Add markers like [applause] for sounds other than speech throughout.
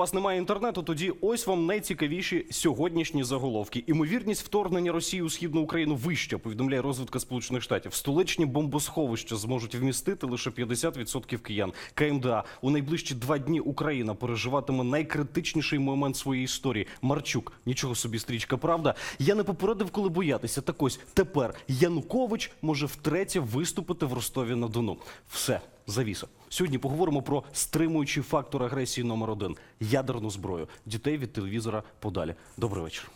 вас немає інтернету, тоді ось вам найцікавіші сьогоднішні заголовки. Імовірність вторгнення Росії у східну Україну вища, повідомляє розвідка Сполучених Штатів. Столичні бомбосховища зможуть вмістити лише 50% киян. КМДА у найближчі два дні Україна переживатиме найкритичніший момент своєї історії. Марчук, нічого собі стрічка, правда. Я не попередив, коли боятися. Так ось тепер Янукович може втретє виступити в Ростові на Дону. Все. Завіса. Сьогодні поговоримо про стримуючий фактор агресії номер один ядерну зброю. Дітей від телевізора подалі. Добрий вечір.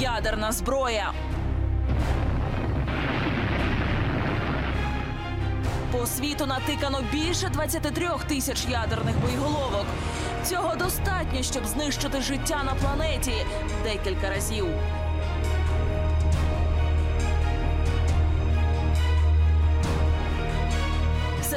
Ядерна зброя. По світу натикано більше 23 тисяч ядерних боєголовок. Цього достатньо, щоб знищити життя на планеті декілька разів.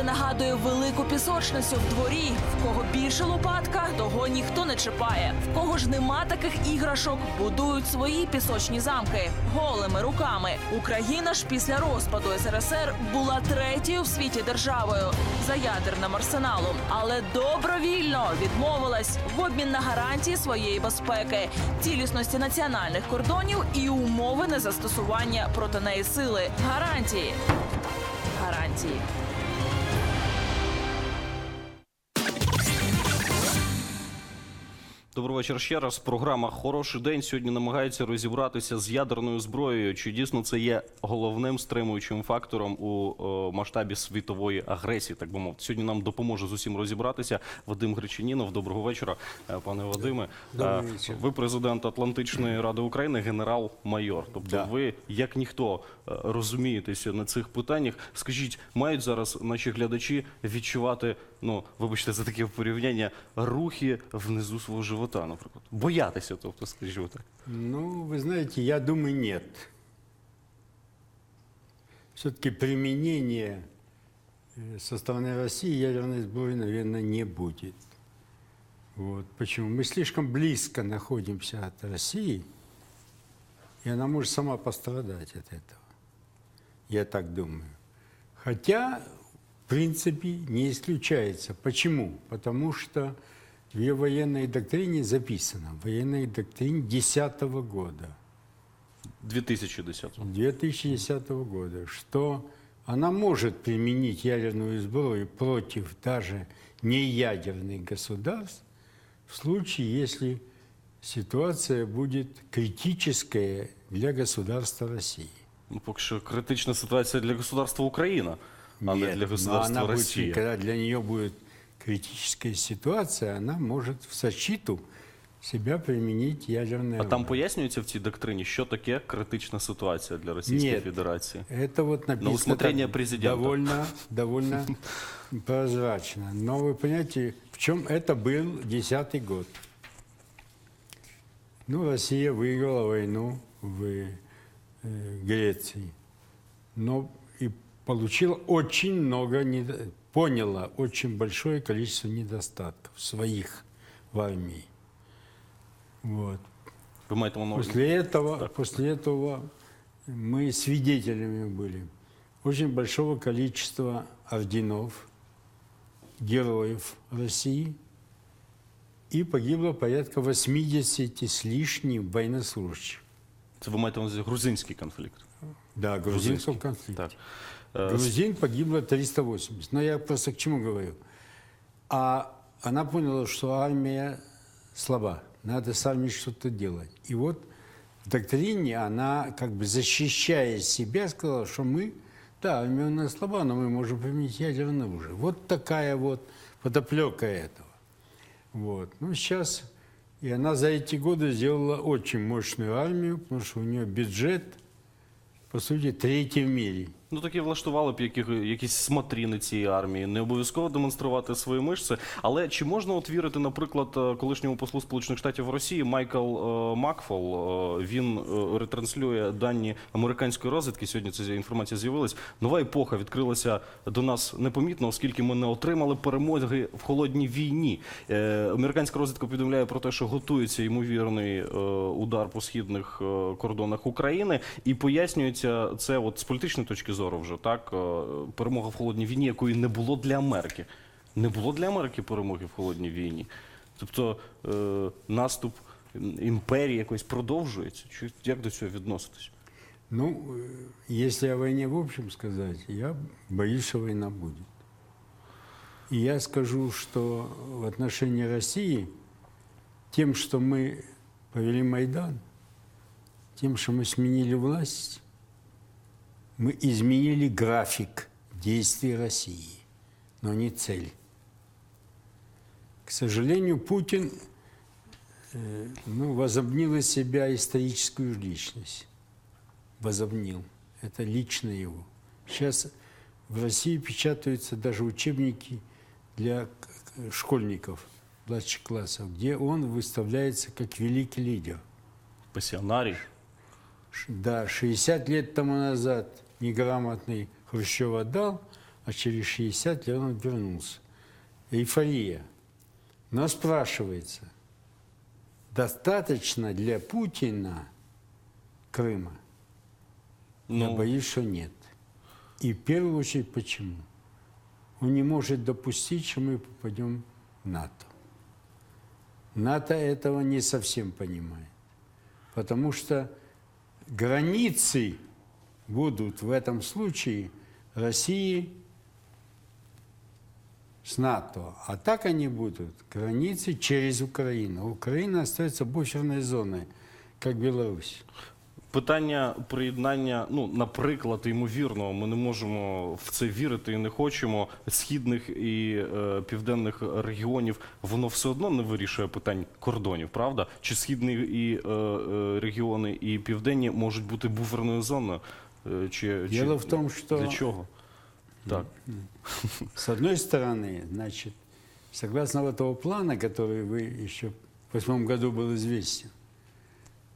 Нагадує велику пісочницю в дворі. В кого більше лопатка, того ніхто не чіпає. В кого ж нема таких іграшок, будують свої пісочні замки голими руками. Україна ж після розпаду СРСР була третьою в світі державою за ядерним арсеналом, але добровільно відмовилась в обмін на гарантії своєї безпеки, цілісності національних кордонів і умови незастосування проти неї сили. Гарантії. Гарантії. Добрий вечір ще раз. Програма Хороший день сьогодні намагається розібратися з ядерною зброєю. Чи дійсно це є головним стримуючим фактором у о, масштабі світової агресії? Так би мовити. Сьогодні нам допоможе з усім розібратися. Вадим Гречанінов. Доброго вечора, Е, пане Вадиме. Добрий Е, вечір. Ви президент Атлантичної ради України, генерал-майор. Тобто, Да. ви як ніхто е, розумієтеся на цих питаннях. Скажіть, мають зараз наші глядачі відчувати, ну вибачте за таке порівняння, рухи внизу свого живота, наприклад, боятися, тобто, скажімо так. Ну, вы знаете, я думаю, нет. Все-таки применение э, со стороны России ядерной сброи, наверное, не будет. Вот. Почему? Мы слишком близко находимся от России, и она может сама пострадать от этого. Я так думаю. Хотя, принципе, не исключается. Почему? Потому что в ее военной доктрине записано, в военной доктрине 2010 года, 2010 2010 года, что она может применить ядерную сброю против даже неядерных государств в случае, если ситуация будет критическая для государства России. Ну, поки що критична ситуація для государства Україна, а не Нет, для но государства она будет, Росія. когда для нее будет критическая ситуация, она может в защиту себя применить ядерное А там оружие. пояснюється в цій доктрині, що таке критична ситуація для Російської Нет. Федерації. Это вот написано усмотрение так президента. довольно, довольно [laughs] прозрачно. Но вы понимаете, в чем это был десятый год. Ну, Россия выиграла войну в э, Греции, но и получила очень много, недо- поняла очень большое количество недостатков своих в армии. Вот. Ви маєте на увазі? После этого, после этого мы свидетелями были очень большого количества орденов, героев России, и погибло порядка 80 с лишним военнослужащих. Це ви маєте на увазі грузинський конфлікт. Да, грузинского конфликта. Так. Е, Грузин погибло 380. Но я просто к чему говорю? А она поняла, что армия слаба, надо с армией что-то делать. И вот в доктрине она, как бы защищая себя, сказала, что мы, да, армия у нас слаба, но мы можем применить ядерное оружие. Вот такая вот подоплека этого. Вот. Ну, сейчас, и она за эти годы сделала очень мощную армию, потому что у нее бюджет, по сути, третий в мире. Ну такі влаштували б які, якісь смотріни цієї армії, не обов'язково демонструвати свої мишці. Але чи можна от вірити, наприклад, е, колишньому послу Сполучених Штатів Росії Майкл е, Макфол? е, він е, ретранслює дані американської розвідки. Сьогодні ця інформація з'явилась. Нова епоха відкрилася до нас непомітно, оскільки ми не отримали перемоги в холодній війні. Е, американська розвідка повідомляє про те, що готується ймовірний е, удар по східних е, кордонах України, і пояснюється це от з політичної точки зору вже так. е, перемога в холодній війні, якої не було для Америки. Не було для Америки перемоги в холодній війні. Тобто е, наступ імперії якось продовжується. Чи як до цього відноситись? Ну, э, если о войне в общем сказать, я боюсь, что война будет. И я скажу, что в отношении России, тем, что мы повели Майдан, тем, что мы сменили власть, мы изменили график действий России, но не цель. К сожалению, Путин э, ну, возобнил из себя историческую личность возобнил. Это лично его. Сейчас в России печатаются даже учебники для школьников младших классов, где он выставляется как великий лидер. Пасіонарій. Ш- Да, 60 лет тому назад неграмотный Хрущев отдал, а через 60 лет он вернулся. Эйфория. Но спрашивается, достаточно для Путина Крыма? Я Ну, боюсь, что нет. И в первую очередь почему? Он не может допустить, что мы попадем в НАТО. НАТО этого не совсем понимает. Потому что границы будут в этом случае России с НАТО. А так они будут границы через Украину. Украина остается буферной зоной, как Беларусь. Питання приєднання, ну, наприклад, ймовірно, ми не можемо в це вірити і не хочемо. Східних і е, південних регіонів воно все одно не вирішує питань кордонів, правда? Чи східні і е, е, регіони і південні можуть бути буферною зоною? Е, чи, Дело чи в том, что для чого? Так. С одной стороны, значит, согласно вот того плана, который вы еще в восьмом году был известен,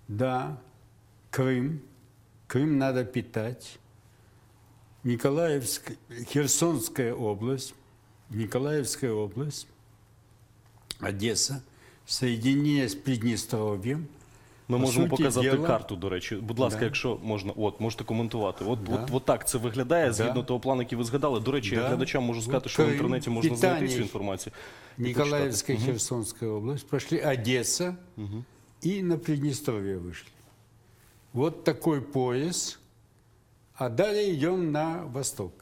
да, Крым, Крым надо питать, Николаевск, Херсонская область, Николаевская область, Одесса, соединение с Приднестровьем, Ми По можемо суті показати діла- карту, до речі. Будь ласка, Да. якщо можна, от можете коментувати. От, Да. от, от так це виглядає Да. згідно того плану, який ви згадали. До речі, я Да. глядачам можу сказати, От що в Крим, інтернеті можна знайти питання. цю інформацію. і Николаевская, почитати. Херсонская область, прошли Одесса и на Приднестровье вышли. Вот такой пояс, а далее идем на восток.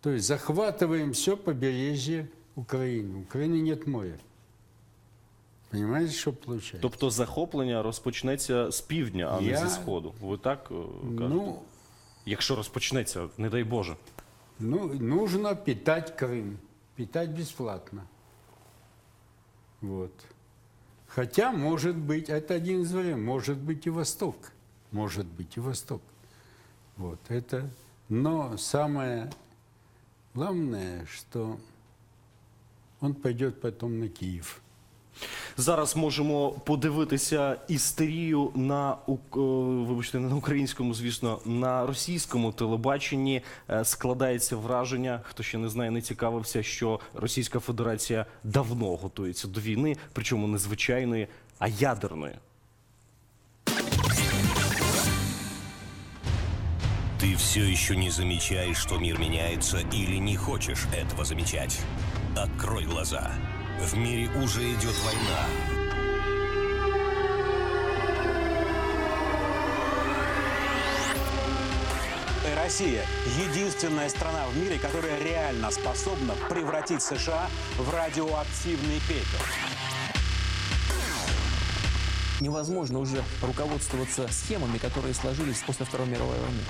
То есть захватываем все побережье Украины. У Украины нет моря. Понимаете, что получается? Тобто захоплення розпочнеться з півдня, а не Я- зі сходу. Ви так е, кажете? ну, Якщо розпочнеться, не дай Боже. ну, нужно питать Крым. Питать бесплатно. Вот. Хотя, может быть, это один из вариантов, может быть и Восток. Может быть и Восток. Вот это. Но самое главное, что он пойдет потом на Киев. Зараз можемо подивитися істерію на е, вибачте, не на українському, звісно, на російському телебаченні. Е, Складається враження, хто ще не знає, не цікавився, що Російська Федерація давно готується до війни, причому не звичайної, а ядерної. Ты все еще не замечаешь, что мир меняется или не хочешь этого замечать? Открой глаза. В мире уже идет война. Россия – единственная страна в мире, которая реально способна превратить США в радиоактивный пепел. невозможно уже руководствоваться схемами, которые сложились после Второй мировой войны.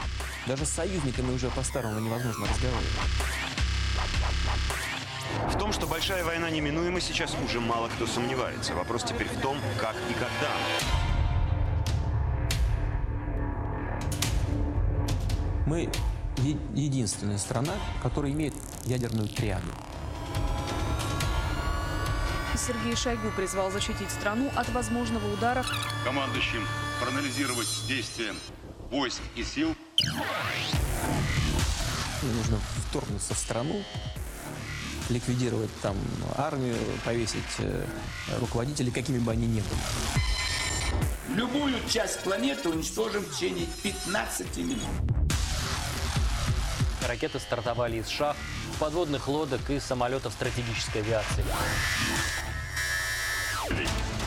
Даже с союзниками уже по-старому невозможно разговаривать. В том, что большая война неминуема, сейчас уже мало кто сомневается. Вопрос теперь в том, как и когда. Мы е- единственная страна, которая имеет ядерную триаду. Сергей Шойгу призвал защитить страну от возможного удара командующим проанализировать действия войск и сил Нужно вторгнуться в страну, ликвидировать там армию, повесить э, руководителей, какими бы они ни были. Любую часть планеты уничтожим в течение 15 минут. Ракеты стартовали из шахт, подводных лодок и самолетов стратегической авиации.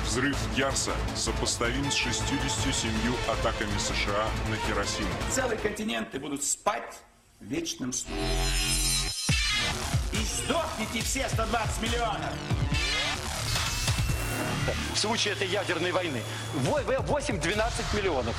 Взрыв Ярса сопоставим с 67 атаками США на Хиросиму. Целые континенты будут спать вечным сном. И сдохните все 120 миллионов! В случае этой ядерной войны 8-12 миллионов.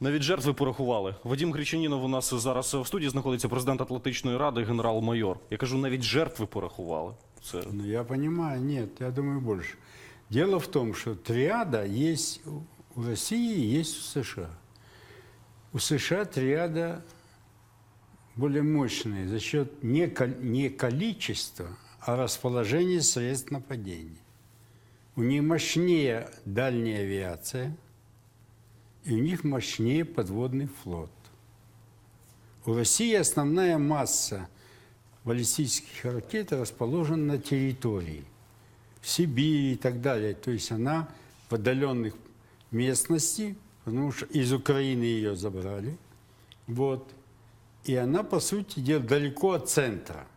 Навіть жертви порахували. Вадим Гречанінов у нас зараз в студії знаходиться президент Атлантичної ради, генерал-майор. Я кажу, навіть жертви порахували. Це Ну, я понимаю, нет, я думаю больше. Дело в том, что триада есть у- у России, есть у США. У США триада более мощная за счет не, не количества, а расположения средств нападения. У них мощнее дальняя авиация, и у них мощнее подводный флот. У России основная масса баллистических ракет расположена на территории, в Сибири и так далее. То есть она в отдаленных местности, потому что из Украины ее забрали. Вот. И она, по сути дела, далеко от центра.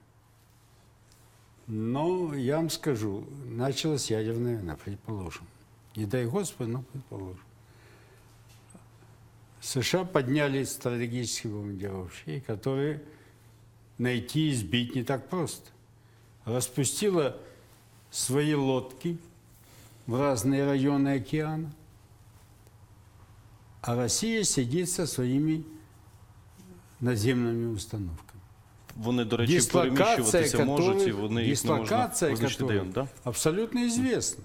Но я вам скажу, началась ядерная война, предположим. Не дай Господи, но предположим. США подняли стратегические бомбардировщики, которые найти и сбить не так просто. Распустила свои лодки в разные районы океана, а Россия сидит со своими наземными установками. вони, до речі, Дислокация, переміщуватися можуть, і которых, вони їх не можна дислокация визначити де которых він, да? абсолютно известна.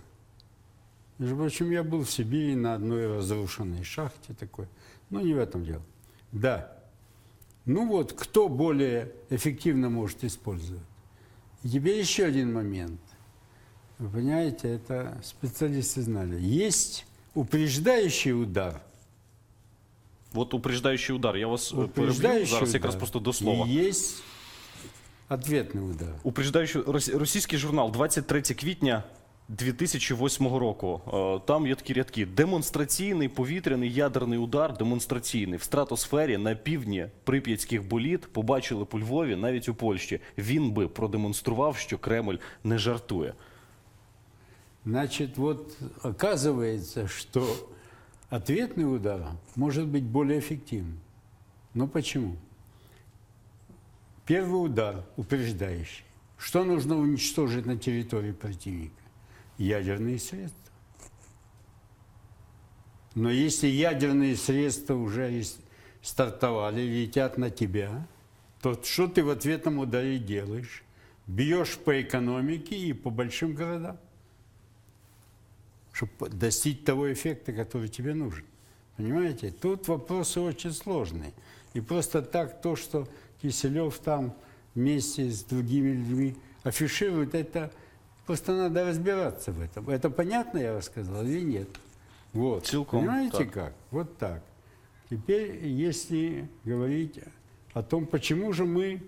Между прочим, я был в Сибири на одной разрушенной шахте такой. Но не в этом дело. Да. Ну вот, кто более эффективно может использовать? И теперь еще один момент. Вы понимаете, это специалисты знали. Есть упреждающий удар. От упреждаючий удар. Я вас е, Упреждающий зараз удар. якраз просто до слова. Есть ответный удар. Упреждаючи рос- російський журнал 23 квітня 2008 року. Е, Там є такі рядки: демонстраційний повітряний ядерний удар, демонстраційний в стратосфері на півдні прип'ятських боліт побачили по Львові, навіть у Польщі. Він би продемонстрував, що Кремль не жартує. Значит, вот оказывается, что ответный удар может быть более эффективным. Но почему? Первый удар упреждающий. Что нужно уничтожить на территории противника? Ядерные средства. Но если ядерные средства уже стартовали, летят на тебя, то что ты в ответном ударе делаешь? Бьешь по экономике и по большим городам чтобы достичь того эффекта, который тебе нужен. Понимаете? Тут вопросы очень сложные. И просто так то, что Киселев там вместе с другими людьми афиширует, это просто надо разбираться в этом. Это понятно, я рассказал, или нет? Вот. Целиком, Понимаете так. как? Вот так. Теперь, если говорить о том, почему же мы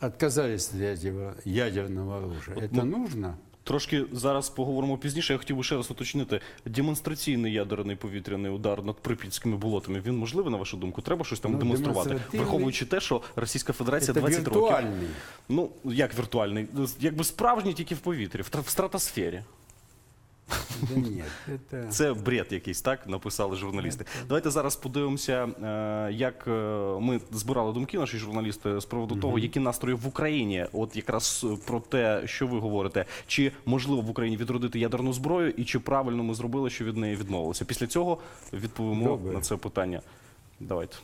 отказались от ядерного- ядерного оружия, это нужно? Трошки зараз поговоримо пізніше. Я хотів би ще раз уточнити. Демонстраційний ядерний повітряний удар над прип'ятськими болотами. Він можливий, на вашу думку? Треба щось там Ну, демонструвати, враховуючи те, що Російська Федерація Це 20 років. Ну як віртуальний? Якби справжній тільки в повітрі, в стратосфері. Да. Це бред якийсь, так написали журналісти. Давайте зараз подивимося, е, як е, ми збирали думки, наші журналісти, з приводу того, які настрої в Україні. От якраз е, про те, що ви говорите, чи можливо в Україні відродити ядерну зброю, і чи правильно ми зробили, що від неї відмовилися. Після цього відповімо Добре. на це питання. Давайте.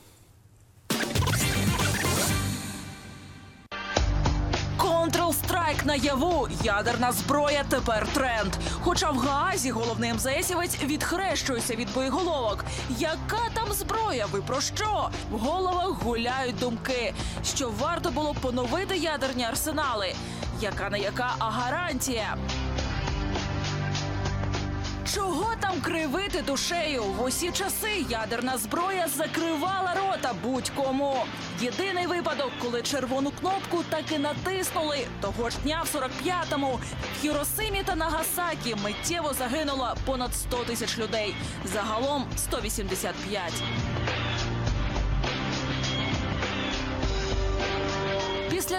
Страйк наяву. Ядерна зброя тепер тренд. Хоча в Гаазі головний МЗСівець відхрещується від боєголовок. Яка там зброя? Ви про що? В головах гуляють думки, що варто було поновити ядерні арсенали. Яка не яка, а гарантія. Чого там кривити душею? В усі часи ядерна зброя закривала рота будь-кому. Єдиний випадок, коли червону кнопку таки натиснули. Того ж дня в 45-му в Хіросимі та Нагасакі миттєво загинуло понад 100 тисяч людей. Загалом 185.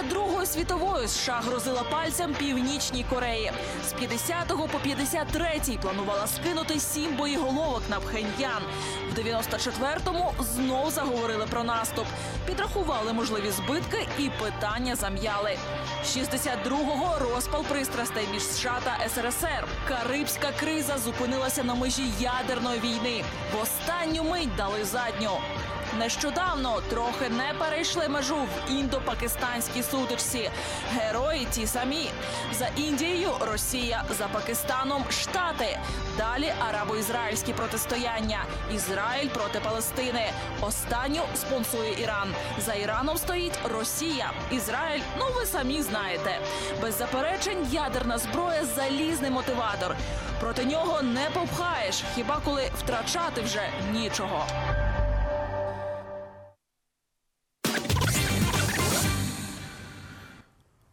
Після Другої світової США грозила пальцем Північній Кореї. З 50-го по 53-й планувала скинути сім боєголовок на Пхеньян. В 94-му знов заговорили про наступ. Підрахували можливі збитки і питання зам'яли. 62-го розпал пристрастей між США та СРСР. Карибська криза зупинилася на межі ядерної війни. В останню мить дали задню. Нещодавно трохи не перейшли межу в індо-пакистанській сутичці. Герої ті самі. За Індією Росія, за Пакистаном Штати. Далі арабо-ізраїльські протистояння. Ізраїль проти Палестини. Останню спонсує Іран. За Іраном стоїть Росія. Ізраїль, ну ви самі знаєте. Без заперечень ядерна зброя залізний мотиватор. Проти нього не попхаєш, хіба коли втрачати вже нічого.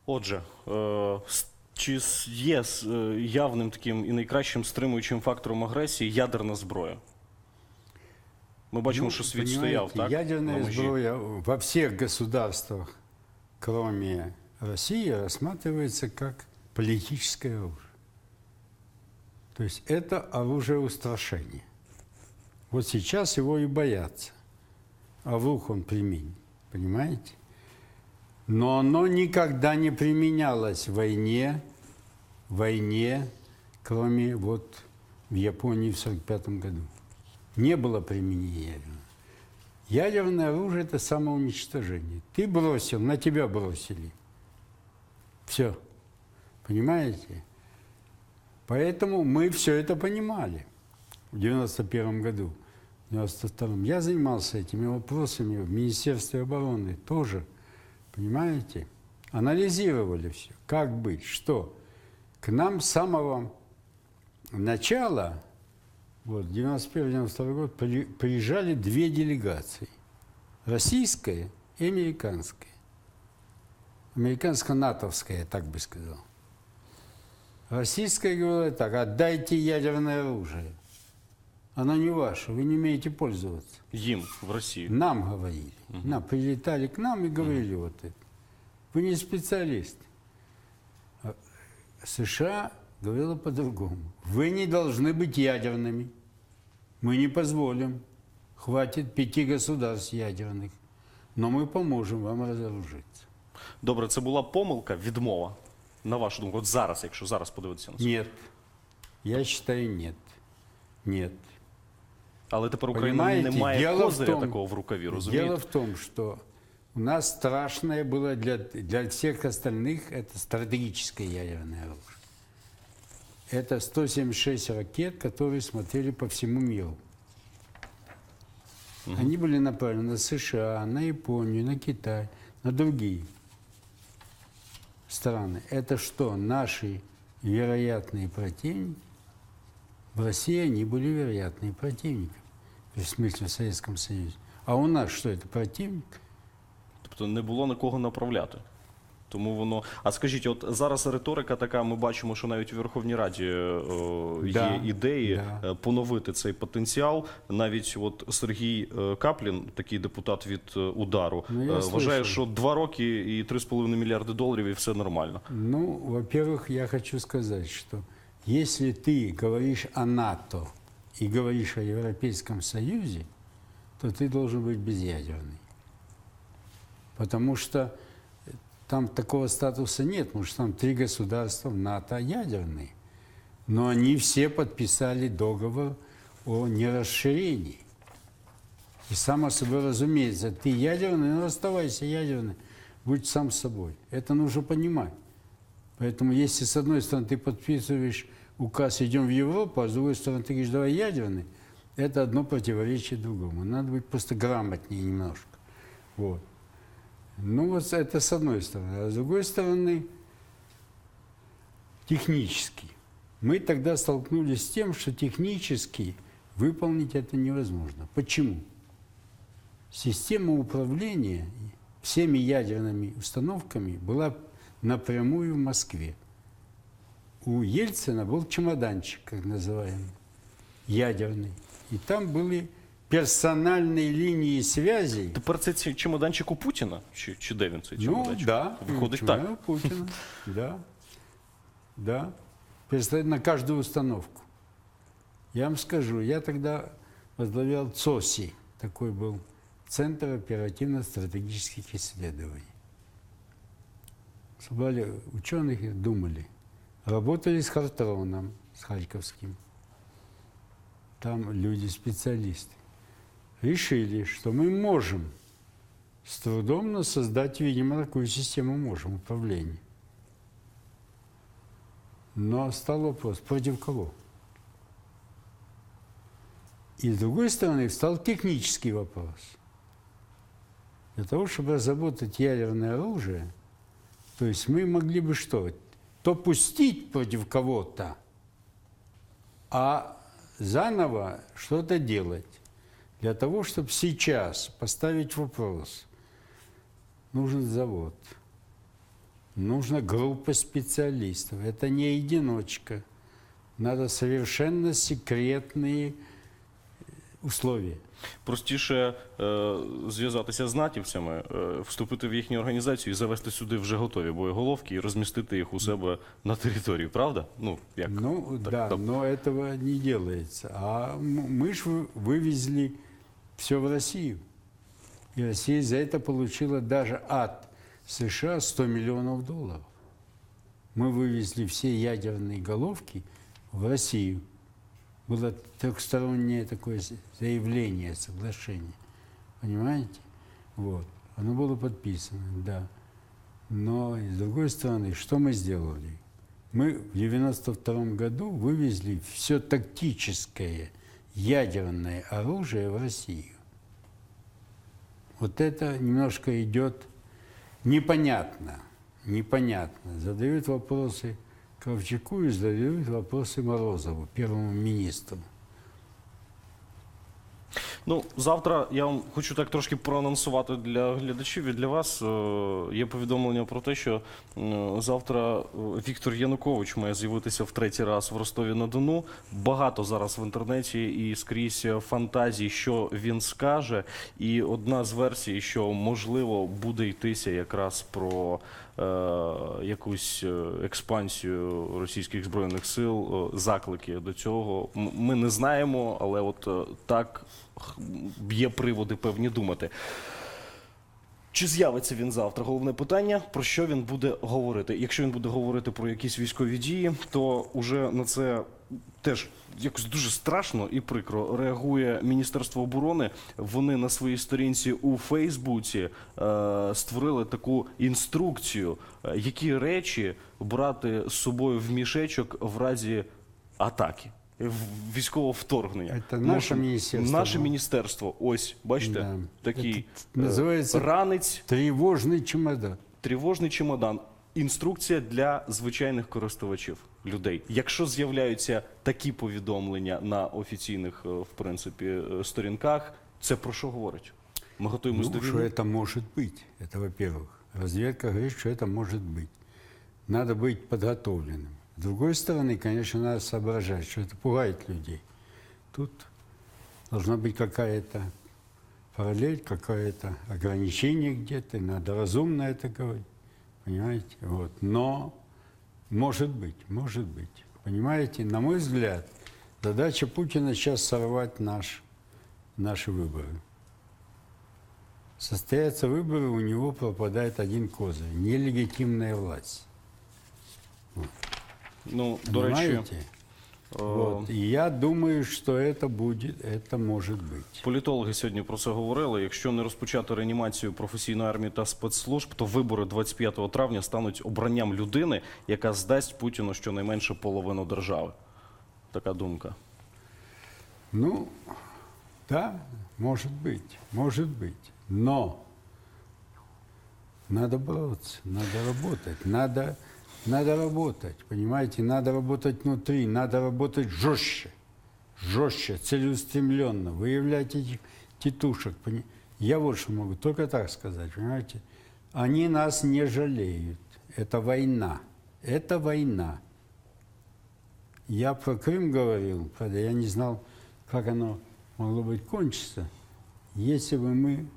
Отже, е, с- чи с- є с- е, явним таким і найкращим стримуючим фактором агресії ядерна зброя? Ми бачимо, Ну, що світ понимаете, стояв, так? Ядерная на межі. сброя во всех государствах, кроме России, рассматривается как политическое оружие. То есть это оружие устрашения. Вот сейчас его и боятся. А вдруг он применит, понимаете? Но оно никогда не применялось в войне, в войне, кроме вот в Японии в 1945 году. Не было применения ядерного. Ядерное оружие – это самоуничтожение. Ты бросил, на тебя бросили. Все. Понимаете? Поэтому мы все это понимали в 91 году, в 92 Я занимался этими вопросами в Министерстве обороны тоже. Понимаете? Анализировали все. Как быть, что. К нам с самого начала, вот, 91-92 год, при- приезжали две делегации. Российская и американская. Американско-натовская, так бы сказал. Российская говорила так, отдайте ядерное оружие. Оно не ваше, вы не умеете пользоваться. Їм в Росії. Нам говорили. Нам прилетали к нам и говорили вот это. Вы не специалист. А США говорила по-другому. Вы не должны быть ядерными. Мы не позволим. Хватит пяти государств ядерных. Но мы поможем вам разоружиться. Добре, це була помилка, відмова. На вашу думку, от зараз, якщо зараз подивитися на це. Нет. Я считаю, нет. Нет. Але тепер Україна Понимаете, не має дело в козиря том- такого в рукаві, розумієте? Дело в том, что у нас страшное было для, для всех остальных это стратегическое ядерное оружие. Это 176 ракет, которые смотрели по всему миру. Они были направлены на США, на Японию, на Китай, на другие страны. Это что, наши вероятные противники? В России они были вероятные противники, в смысле в Советском Союзе. А у нас что, это противник? Тобто не було на кого направляти. Тому воно. А скажіть, от зараз риторика така, ми бачимо, що навіть у Верховній Раді е, Да, є ідеї да. е, поновити цей потенціал. Навіть от Сергій е, Каплін, такий депутат від е, удару, Ну, я е, вважає, слышал. що два роки і 3,5 мільярди доларів, і все нормально. Ну, во-первых, я хочу сказать, что если ты говоришь о НАТО И говоришь о Европейском Союзе, то ты должен быть безъядерный. Потому что там такого статуса нет, потому что там три государства НАТО ядерные. Но они все подписали договор о нерасширении. И само собой разумеется, ты ядерный, ну оставайся ядерный, будь сам собой. Это нужно понимать. Поэтому если с одной стороны ты подписываешь указ «идем в Европу», а с другой стороны ты говоришь «давай ядерный», это одно противоречит другому. Надо быть просто грамотнее немножко. Вот. Ну вот это с одной стороны. А с другой стороны, технически. Мы тогда столкнулись с тем, что технически выполнить это невозможно. Почему? Система управления всеми ядерными установками была напрямую в Москве У Ельцина был чемоданчик, как называемый, ядерный. И там были персональные линии связи. Тепер це ці- чемоданчик у Путіна? Чи, чи де він цей Ну, чемоданчик? да. Виходить чемодан так. Путина. Да. Да. Перестоит на каждую установку. Я вам скажу, я тогда возглавлял ЦОСИ, такой был Центр оперативно-стратегических исследований. Собрали ученых и думали. Работали с Хартроном, с Харьковским. Там люди-специалисты. Решили, что мы можем с трудом, но создать, видимо, такую систему можем управления. Но стал вопрос, против кого? И с другой стороны встал технический вопрос. Для того, чтобы разработать ядерное оружие, то есть мы могли бы что? То пустить против кого-то, а заново что-то делать. Для того, чтобы сейчас поставить вопрос, нужен завод, нужна группа специалистов. Это не одиночка. Надо совершенно секретные условия. Простіше е, зв'язатися з натівцями, е, вступити в їхню організацію і завести сюди вже готові боєголовки і розмістити їх у себе на території, правда? Ну, як? Ну, Так, да, так. но этого не делается. А м- мы же вывезли все в Россию. И Россия за это получила даже от США 100 миллионов долларов. Мы вывезли все ядерные головки в Россию. Было трехстороннее такое заявление, соглашение. Понимаете? Вот. Оно было подписано, да. Но, с другой стороны, что мы сделали? Мы в 92 году вывезли все тактическое ядерное оружие в Россию. Вот это немножко идет непонятно, непонятно. Задают вопросы Кравчуку и задают вопросы Морозову, первому министру. Ну, завтра я вам хочу так трошки проанонсувати для глядачів і для вас. Е, Є повідомлення про те, що е, завтра е, Віктор Янукович має з'явитися в третій раз в Ростові-на-Дону. Багато зараз в інтернеті і скрізь фантазій, що він скаже. І одна з версій, що можливо буде йтися якраз про якусь експансію російських збройних сил, заклики до цього. Ми не знаємо, але от так є приводи певні думати. Чи з'явиться він завтра? Головне питання, про що він буде говорити. Якщо він буде говорити про якісь військові дії, то уже на це теж якось дуже страшно і прикро реагує Міністерство оборони. Вони на своїй сторінці у Фейсбуці е, створили таку інструкцію, е, які речі брати з собою в мішечок в разі атаки. в- Військового вторгнення. Це наше Може, міністерство, Наше ну. міністерство. Ось, бачите, Да. такий Це е, називається ранець, Тревожный чемодан. тривожний чемодан. Інструкція для звичайних користувачів людей. Якщо з'являються такі повідомлення на офіційних, е, в принципі, е, сторінках, це про що говорить? Ми готуємось Ну, до что війни. это может быть, это во-первых. Разведка говорит, что это может быть. Надо быть подготовленным. С другой стороны, конечно, надо соображать, что это пугает людей. Тут должна быть какая-то параллель, какое-то ограничение где-то, надо разумно это говорить, понимаете? Вот. Но может быть, может быть. Понимаете, на мой взгляд, задача Путина сейчас сорвать наш, наши выборы. Состоятся выборы, у него пропадает один козырь – нелегитимная власть. Ну, до речі, Понимаете? Вот. И я думаю, что это будет, это может быть. Політологи сьогодні про це говорили. Якщо не розпочати реанімацію професійної армії та спецслужб, то вибори 25 травня стануть обранням людини, яка здасть Путіну щонайменше половину держави. Така думка. Ну, да, может быть, может быть. Но надо бороться, надо работать, надо, надо работать, понимаете, надо работать внутри, надо работать жестче, жестче, целеустремленно, выявлять этих тетушек. пони- Я вот что могу только так сказать, понимаете. Они нас не жалеют. Это война. Это война. Я про Крым говорил, правда, я не знал, как оно могло быть кончиться, если бы мы,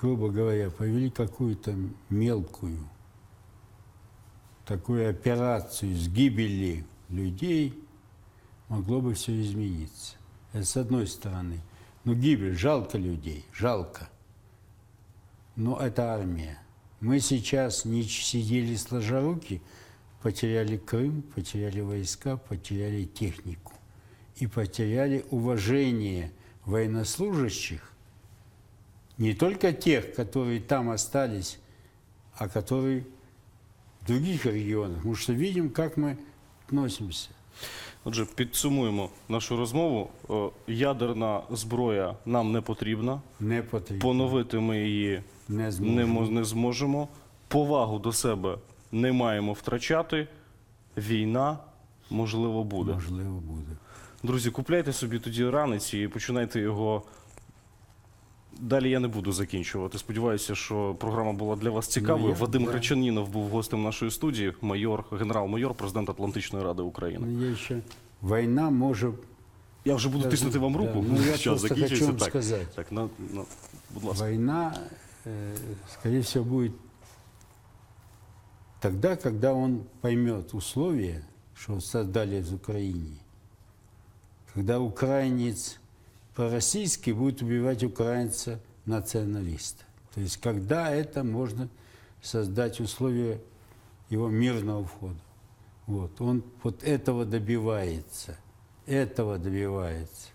грубо говоря, провели какую-то мелкую такую операцию с гибели людей, могло бы все измениться. Это с одной стороны. Ну, гибель, жалко людей, жалко. Но это армия. Мы сейчас не сидели сложа руки, потеряли Крым, потеряли войска, потеряли технику. И потеряли уважение военнослужащих, не только тех, которые там остались, а которые в других регионах. Потому что видим, как мы относимся. Отже, підсумуємо нашу розмову. Е, Ядерна зброя нам не потрібна. Не потрібно. Поновити ми її Не не, зможемо. мо- не зможемо. Повагу до себе не маємо втрачати. Війна, можливо, буде. Можливо, буде. Друзі, купляйте собі тоді ранець і починайте його. Далі я не буду закінчувати. Сподіваюся, що програма була для вас цікавою. Ну, я- Вадим да. Гречанінов був гостем нашої студії, майор, генерал-майор, президент Атлантичної ради України. Но я еще... Война может... Я вже буду Даже- тиснути вам руку. да, ну, я Час просто закінчується. хочу вам так, сказати. так на, на, будь ласка. Война, э, скорее всего, будет тогда, когда он поймет условия, что создали в Украине. Когда украинец по-российски будет убивать украинца националиста. То есть когда это можно создать условия его мирного входа. Вот. Он вот этого добивается. Этого добивается.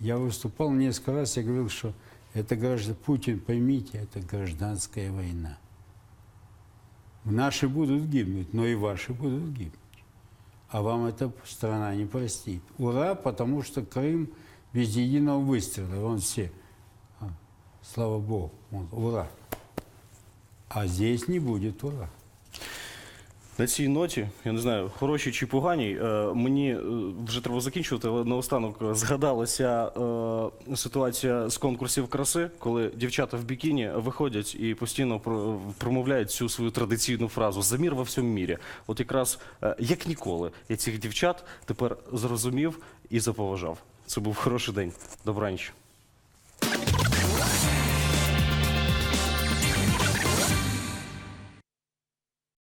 Я выступал несколько раз, я говорил, что это граждан... Путин, поймите, это гражданская война. Наши будут гибнуть, но и ваши будут гибнуть. А вам эта страна не простит. Ура, потому что Крым без единого выстрела, вон все. Слава Богу, ура. А здесь не будет ура. На цій ноті, я не знаю, хорошій чи поганій, е, мені е, вже треба закінчувати, але наостанок згадалася е, ситуація з конкурсів краси, коли дівчата в бікіні виходять і постійно про- промовляють цю свою традиційну фразу Замір во всьому мірі. От якраз як ніколи я цих дівчат тепер зрозумів і заповажав. Це був хороший день. Добраніч.